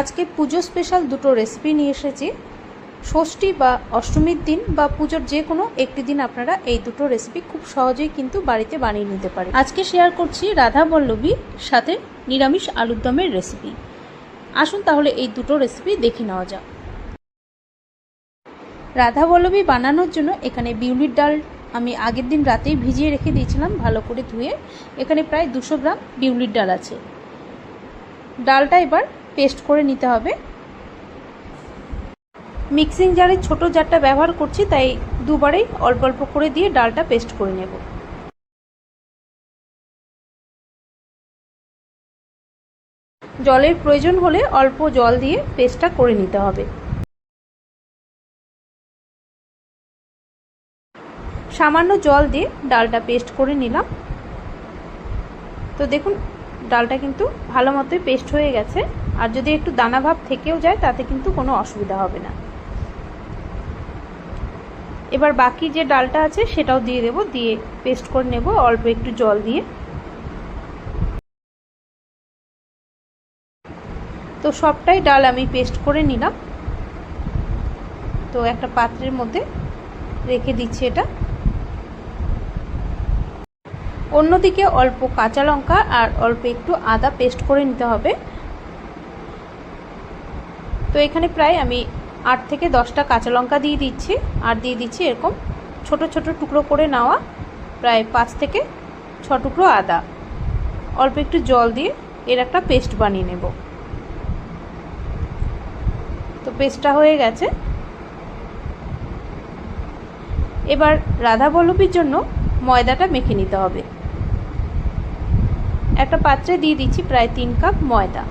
আজকে পুজো স্পেশাল দুটো রেসিপি নিয়ে এসেছি। ষষ্ঠী বা অষ্টমীর দিন বা পুজোর যে কোনো একটি দিন আপনারা এই দুটো রেসিপি খুব সহজেই কিন্তু বাড়িতে বানিয়ে নিতে পারেন। আজকে শেয়ার করছি রাধা বল্লভী সাথে নিরামিষ আলুর দমের রেসিপি আসুন তাহলে এই দুটো রেসিপি দেখে নেওয়া যাক। রাধা বল্লভী বানানোর জন্য এখানে বিউলির ডাল আমি আগের দিন রাতেই ভিজিয়ে রেখে দিয়েছিলাম, ভালো করে ধুয়ে। এখানে প্রায় দুশো গ্রাম বিউলির ডাল আছে। ডালটা এবার পেস্ট করে নিতে হবে। মিক্সিং জারে ছোট জারটা ব্যবহার করছি, তাই দুবারেই অল্প অল্প করে দিয়ে ডালটা পেস্ট করে নেব। জলের প্রয়োজন হলে অল্প জল দিয়ে পেস্টটা করে নিতে হবে। সামান্য জল দিয়ে ডালটা পেস্ট করে নিলাম। তো দেখুন ডালটা কিন্তু ভালো মতোই পেস্ট হয়ে গেছে। আর যদি একটু দানা ভাব থেকেও যায়, তাতে কিন্তু কোনো অসুবিধা হবে না। এবার বাকি যে ডালটা আছে, সেটাও দিয়ে দেব। দিয়ে পেস্ট করে নেব, অল্প একটু জল দিয়ে। তো সবটাই ডাল আমি পেস্ট করে নিলাম। তো একটা পাত্রের মধ্যে রেখে দিচ্ছি এটা। অন্যদিকে অল্প কাঁচা লঙ্কা আর অল্প একটু আদা পেস্ট করে নিতে হবে। তো এখানে প্রায় আমি আট থেকে দশটা কাঁচা লঙ্কা দিয়ে দিচ্ছি। আর দিয়ে দিচ্ছি এরকম ছোট ছোট টুকরো করে নেওয়া প্রায় পাঁচ থেকে ছ টুকরো আদা। অল্প একটু জল দিয়ে এর একটা পেস্ট বানিয়ে নেব। তো পেস্টটা হয়ে গেছে। এবার রাধা বল্লভীর জন্য ময়দাটা মেখে নিতে হবে। একটা পাত্রে দিয়ে দিচ্ছি প্রায় তিন কাপ ময়দা।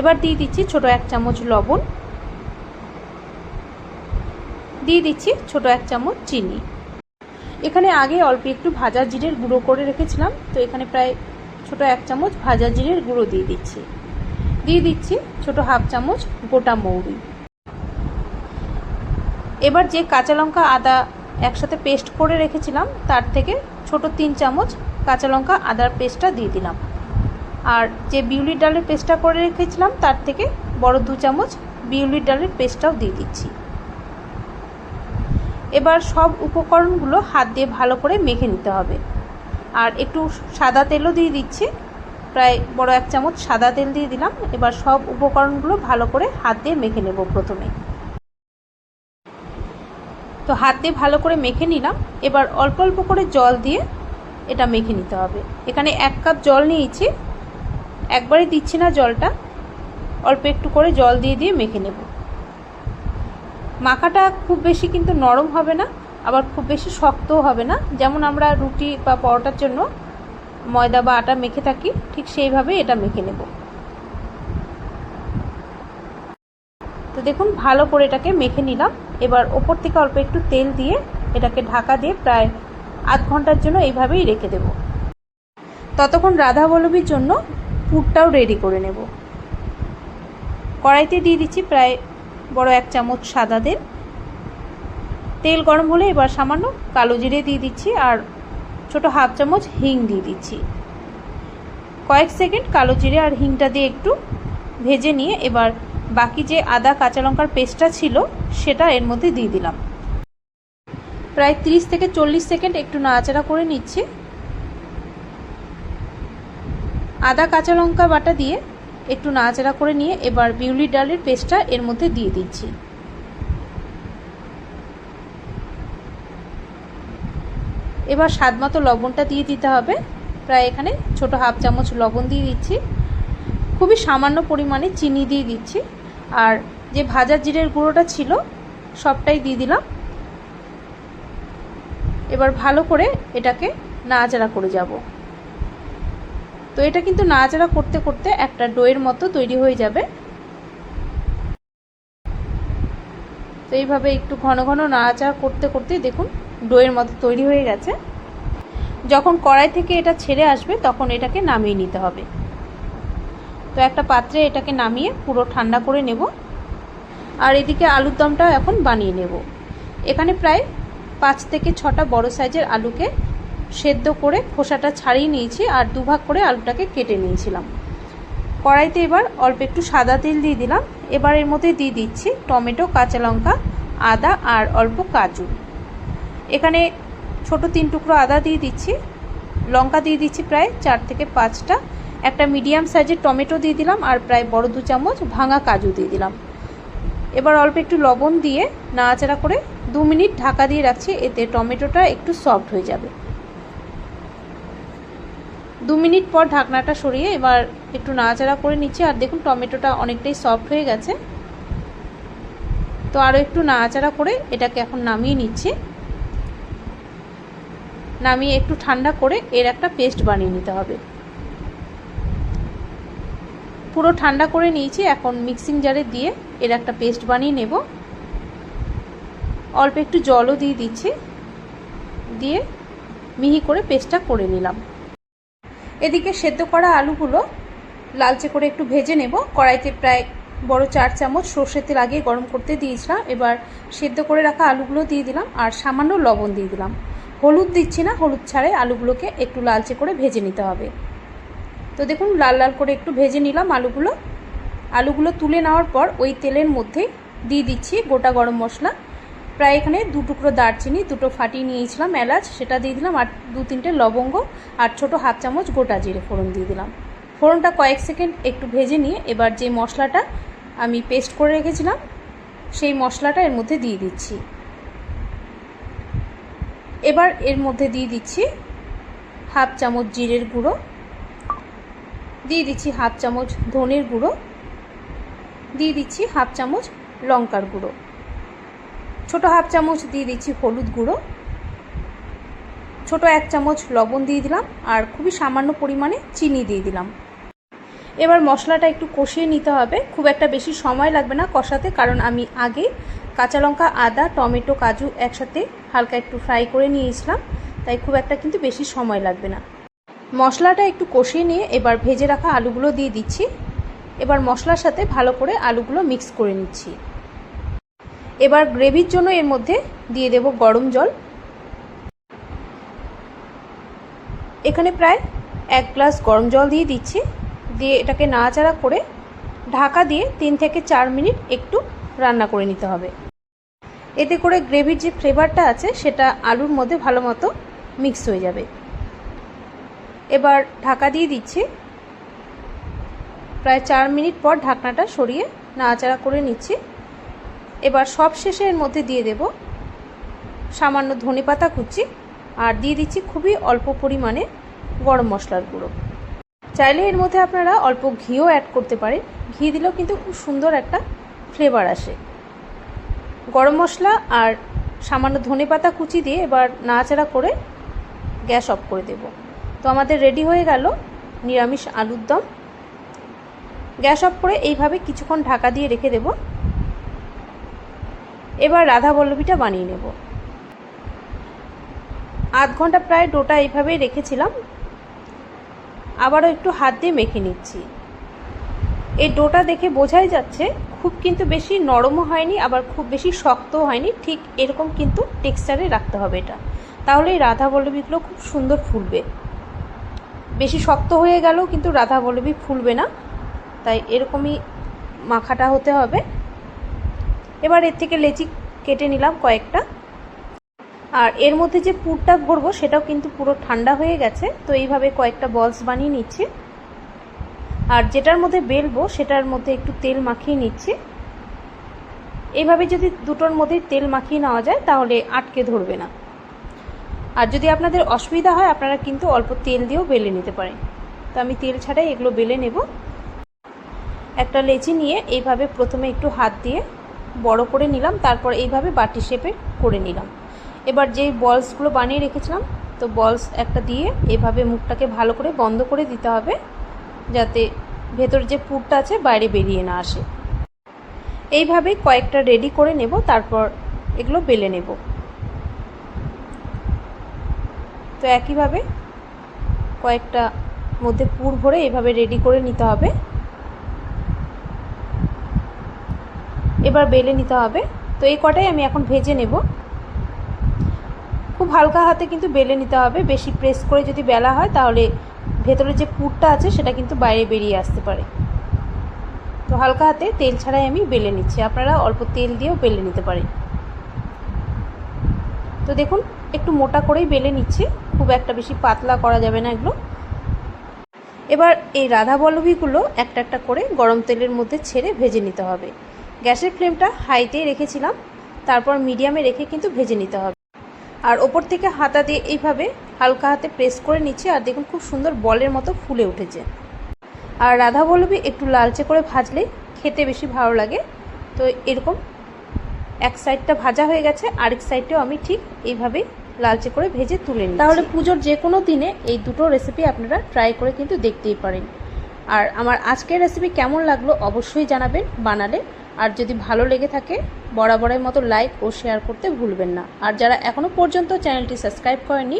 এবার দিয়ে দিচ্ছি ছোট এক চামচ লবণ। দিয়ে দিচ্ছি ছোট এক চামচ চিনি। এখানে আগে অল্প একটু ভাজা জিরের গুঁড়ো করে রেখেছিলাম, তো এখানে প্রায় ছোট এক চামচ ভাজা জিরের গুঁড়ো দিয়ে দিচ্ছি। দিয়ে দিচ্ছি ছোট হাফ চামচ গোটা মৌরি। এবার যে কাঁচা লঙ্কা আদা একসাথে পেস্ট করে রেখেছিলাম, তার থেকে ছোট তিন চামচ কাঁচা লঙ্কা আদার পেস্টটা দিয়ে দিলাম। আর যে বিউলির ডালের পেস্টটা করে রেখেছিলাম, তার থেকে বড় দু চামচ বিউলির ডালের পেস্টটাও দিয়ে দিচ্ছি। এবার সব উপকরণগুলো হাত দিয়ে ভালো করে মেখে নিতে হবে। আর একটু সাদা তেলও দিয়ে দিচ্ছি। প্রায় বড় এক চামচ সাদা তেল দিয়ে দিলাম। এবার সব উপকরণগুলো ভালো করে হাত দিয়ে মেখে নেব প্রথমে। তো হাত দিয়ে ভালো করে মেখে নিলাম। এবার অল্প অল্প করে জল দিয়ে এটা মেখে নিতে হবে। এখানে এক কাপ জল নিয়েছি। একবারে দিচ্ছি না জলটা। অল্প একটু করে জল দিয়ে দিয়ে মেখে নেব। মাখাটা খুব বেশি কিন্তু নরম হবে না, আবার খুব বেশি শক্তও হবে না। যেমন আমরা রুটি বা পরোটার জন্য ময়দা বা আটা মেখে থাকি, ঠিক সেইভাবে এটা মেখে নেব। তো দেখুন, ভালো করে এটাকে মেখে নিলাম। এবার ওপর থেকে অল্প একটু তেল দিয়ে এটাকে ঢাকা দিয়ে প্রায় আধ ঘণ্টার জন্য এইভাবেই রেখে দেব। ততক্ষণ রাধা জন্য পুরটাও রেডি করে নেব। কড়াইতে দিয়ে দিচ্ছি প্রায় বড় এক চামচ সাদা তেল। তেল গরম হলে এবার সামান্য কালো জিরে দিয়ে দিচ্ছি আর ছোট হাফ চামচ হিং দিয়ে দিচ্ছি। কয়েক সেকেন্ড কালো জিরে আর হিংটা দিয়ে একটু ভেজে নিয়ে এবার বাকি যে আদা কাঁচা লঙ্কার পেস্টটা ছিল, সেটা এর মধ্যে দিয়ে দিলাম। প্রায় 30 থেকে চল্লিশ সেকেন্ড একটু নাড়াচাড়া করে নিচ্ছি। আদা কাঁচা লঙ্কা বাটা দিয়ে একটু নাড়াচাড়া করে নিয়ে এবার বিউলি ডালের পেস্টটা এর মধ্যে দিয়ে দিচ্ছি। এবার স্বাদ মতো লবণটা দিয়ে দিতে হবে। প্রায় এখানে ছোট হাফ চামচ লবণ দিয়ে দিচ্ছি। খুবই সামান্য পরিমাণে চিনি দিয়ে দিচ্ছি। আর যে ভাজা জিরের গুঁড়োটা ছিল, সবটাই দিয়ে দিলাম। এবার ভালো করে এটাকে নাড়াচাড়া করে যাব। তো এটা কিন্তু নাড়াচাড়া করতে করতে একটা ডোয়ের মতো তৈরি হয়ে যাবে। তো এইভাবে একটু ঘন ঘন নাড়াচাড়া করতে করতে দেখুন ডোয়ের মতো তৈরি হয়ে গেছে। যখন কড়াই থেকে এটা ছেড়ে আসবে, তখন এটাকে নামিয়ে নিতে হবে। তো একটা পাত্রে এটাকে নামিয়ে পুরো ঠান্ডা করে নেব। আর এদিকে আলুর দমটা এখন বানিয়ে নেব। এখানে প্রায় পাঁচ থেকে ছটা বড় সাইজের আলুকে সেদ্ধ করে খোসাটা ছাড়িয়ে নিয়েছি আর দুভাগ করে আলুটাকে কেটে নিয়েছিলাম। কড়াইতে এবার অল্প একটু সাদা তেল দিয়ে দিলাম। এবার এর মধ্যে দিয়ে দিচ্ছি টমেটো, কাঁচা লঙ্কা, আদা আর অল্প কাজু। এখানে ছোট তিন টুকরো আদা দিয়ে দিচ্ছি। লঙ্কা দিয়ে দিচ্ছি প্রায় চার থেকে পাঁচটা। একটা মিডিয়াম সাইজের টমেটো দিয়ে দিলাম আর প্রায় বড় দু চামচ ভাঙা কাজু দিয়ে দিলাম। এবার অল্প একটু লবণ দিয়ে নাড়াচাড়া করে দু মিনিট ঢাকা দিয়ে রাখছি, এতে টমেটোটা একটু সফট হয়ে যাবে। দু মিনিট পর ঢাকনাটা সরিয়ে এবার একটু নাড়াচাড়া করে নিচ্ছি, আর দেখুন টমেটোটা অনেকটাই সফট হয়ে গেছে। তো আরও একটু নাড়াচাড়া করে এটাকে এখন নামিয়ে নিচ্ছি। নামিয়ে একটু ঠান্ডা করে এর একটা পেস্ট বানিয়ে নিতে হবে। পুরো ঠান্ডা করে নিয়েছি। এখন মিক্সিং জারে দিয়ে এর একটা পেস্ট বানিয়ে নেব। অল্প একটু জলও দিয়ে দিচ্ছি। দিয়ে মিহি করে পেস্টটা করে নিলাম। এদিকে সেদ্ধ করা আলুগুলো লালচে করে একটু ভেজে নেব। কড়াইতে প্রায় বড় চার চামচ সর্ষের তেল আগে গরম করতে দিয়েছিলাম। এবার সেদ্ধ করে রাখা আলুগুলো দিয়ে দিলাম আর সামান্য লবণ দিয়ে দিলাম। হলুদ দিচ্ছি না, হলুদ ছাড়াই আলুগুলোকে একটু লালচে করে ভেজে নিতে হবে। তো দেখুন, লাল লাল করে একটু ভেজে নিলাম আলুগুলো। আলুগুলো তুলে নেওয়ার পর ওই তেলের মধ্যে দিয়ে দিচ্ছি গোটা গরম মশলা। প্রায় এখানে দু টুকরো দারচিনি, দুটো ফাটিয়ে নিয়েছিলাম এলাচ, সেটা দিয়ে দিলাম আর দু তিনটে লবঙ্গ আর ছোটো হাফ চামচ গোটা জিরে ফোড়ন দিয়ে দিলাম। ফোড়নটা কয়েক সেকেন্ড একটু ভেজে নিয়ে এবার যে মশলাটা আমি পেস্ট করে রেখেছিলাম, সেই মশলাটা এর মধ্যে দিয়ে দিচ্ছি। এবার এর মধ্যে দিয়ে দিচ্ছি হাফ চামচ জিরের গুঁড়ো দিয়ে দিচ্ছি হাফ চামচ ধনের গুঁড়ো। দিয়ে দিচ্ছি হাফ চামচ লঙ্কার গুঁড়ো। ছোটো হাফ চামচ দিয়ে দিচ্ছি হলুদ গুঁড়ো। ছোটো এক চামচ লবণ দিয়ে দিলাম আর খুবই সামান্য পরিমাণে চিনি দিয়ে দিলাম। এবার মশলাটা একটু কষিয়ে নিতে হবে। খুব একটা বেশি সময় লাগবে না কষাতে কারণ আমি আগে কাঁচা লঙ্কা, আদা, টমেটো, কাজু একসাথে হালকা একটু ফ্রাই করে নিয়েছিলাম। তাই খুব একটা কিন্তু বেশি সময় লাগবে না। মশলাটা একটু কষিয়ে নিয়ে এবার ভেজে রাখা আলুগুলো দিয়ে দিচ্ছি। এবার মশলার সাথে ভালো করে আলুগুলো মিক্স করে নিচ্ছি। এবার গ্রেভির জন্য এর মধ্যে দিয়ে দেব গরম জল। এখানে প্রায় এক গ্লাস গরম জল দিয়ে দিচ্ছি। দিয়ে এটাকে নাড়াচাড়া করে ঢাকা দিয়ে তিন থেকে চার মিনিট একটু রান্না করে নিতে হবে। এতে করে গ্রেভির যে ফ্লেভারটা আছে সেটা আলুর মধ্যে ভালো মতো মিক্স হয়ে যাবে। এবার ঢাকা দিয়ে দিচ্ছি। প্রায় চার মিনিট পর ঢাকনাটা সরিয়ে নাড়াচাড়া করে নিচ্ছি। এবার সব শেষে এর মধ্যে দিয়ে দেব সামান্য ধনে পাতা কুচি আর দিয়ে দিচ্ছি খুবই অল্প পরিমাণে গরম মশলার গুঁড়ো। চাইলে এর মধ্যে আপনারা অল্প ঘিও অ্যাড করতে পারেন। ঘি দিলেও কিন্তু খুব সুন্দর একটা ফ্লেভার আসে। গরম মশলা আর সামান্য ধনে পাতা কুচি দিয়ে এবার নাড়াচাড়া করে গ্যাস অফ করে দেব। তো আমাদের রেডি হয়ে গেল নিরামিষ আলুর দম। গ্যাস অফ করে এইভাবে কিছুক্ষণ ঢাকা দিয়ে রেখে দেব। এবার রাধা বল্লভীটা বানিয়ে নেব। আধ ঘণ্টা প্রায় ডোটা এইভাবেই রেখেছিলাম। আবারও একটু হাত দিয়ে মেখে নিচ্ছি। এই ডোটা দেখে বোঝাই যাচ্ছে, খুব কিন্তু বেশি নরমও হয়নি, আবার খুব বেশি শক্তও হয়নি। ঠিক এরকম কিন্তু টেক্সচারে রাখতে হবে এটা। তাহলে এই রাধা বল্লভীগুলো খুব সুন্দর ফুলবে। বেশি শক্ত হয়ে গেলেও কিন্তু রাধা বল্লভী ফুলবে না। তাই এরকমই মাখাটা হতে হবে। এবার এর থেকে লেচি কেটে নিলাম কয়েকটা। আর এর মধ্যে যে পুরটা ভরবো, সেটাও কিন্তু পুরো ঠান্ডা হয়ে গেছে। তো এইভাবে কয়েকটা বলস বানিয়ে নিচ্ছি। আর যেটার মধ্যে বেলবো, সেটার মধ্যে একটু তেল মাখিয়ে নিচ্ছি। এইভাবে যদি দুটোর মধ্যে তেল মাখিয়ে নেওয়া যায়, তাহলে আটকে ধরবে না। আর যদি আপনাদের অসুবিধা হয়, আপনারা কিন্তু অল্প তেল দিয়েও বেলে নিতে পারেন। তো আমি তেল ছাড়াই এগুলো বেলে নেব। একটা লেচি নিয়ে এইভাবে প্রথমে একটু হাত দিয়ে বড় করে নিলাম, তারপর এইভাবে বাটি শেপে করে নিলাম। এবার যে বলসগুলো বানিয়ে রেখেছিলাম, তো বলস একটা দিয়ে এভাবে মুখটাকে ভালো করে বন্ধ করে দিতে হবে, যাতে ভেতর যে পুরটা আছে, বাইরে বেরিয়ে না আসে। এইভাবে কয়েকটা রেডি করে নেব, তারপর এগুলো বেলে নেব। তো একইভাবে কয়েকটা মধ্যে পুর ভরে এভাবে রেডি করে নিতে হবে। এবার বেলে নিতে হবে। তো এই কটাই আমি এখন ভেজে নেব। খুব হালকা হাতে কিন্তু বেলে নিতে হবে। বেশি প্রেস করে যদি বেলা হয় তাহলে ভেতরে যে পুরটা আছে সেটা কিন্তু বাইরে বেরিয়ে আসতে পারে। তো হালকা হাতে তেল ছাড়াই আমি বেলে নিচ্ছি। আপনারা অল্প তেল দিয়েও বেলে নিতে পারেন। তো দেখুন, একটু মোটা করেই বেলে নিচ্ছি। খুব একটা বেশি পাতলা করা যাবে না এগুলো। এবার এই রাধা বল্লভীগুলো একটা একটা করে গরম তেলের মধ্যে ছেড়ে ভেজে নিতে হবে। গ্যাসের ফ্লেমটা হাইতেই রেখেছিলাম, তারপর মিডিয়ামে রেখে কিন্তু ভেজে নিতে হবে। আর ওপর থেকে হাতা দিয়ে এইভাবে হালকা হাতে প্রেস করে নিচ্ছি, আর দেখুন খুব সুন্দর বলের মতো ফুলে উঠেছে। আর রাধা বল্লভী একটু লালচে করে ভাজলে খেতে বেশি ভালো লাগে। তো এরকম এক সাইডটা ভাজা হয়ে গেছে, আরেক সাইডটাও আমি ঠিক এইভাবে লালচে করে ভেজে তুলে নিই তাহলে পুজোর যে কোনো দিনে এই দুটো রেসিপি আপনারা ট্রাই করে কিন্তু দেখতেই পারেন। আর আমার আজকের রেসিপি কেমন লাগল অবশ্যই জানাবেন বানালে। আর যদি ভালো লেগে থাকে, বরাবরের মতো লাইক ও শেয়ার করতে ভুলবেন না। আর যারা এখনও পর্যন্ত চ্যানেলটি সাবস্ক্রাইব করেননি,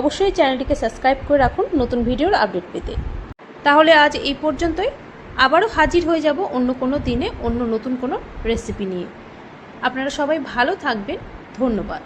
অবশ্যই চ্যানেলটিকে সাবস্ক্রাইব করে রাখুন নতুন ভিডিওর আপডেট পেতে। তাহলে আজ এই পর্যন্তই। আবারও হাজির হয়ে যাব অন্য কোনো দিনে অন্য নতুন কোনো রেসিপি নিয়ে। আপনারা সবাই ভালো থাকবেন। ধন্যবাদ।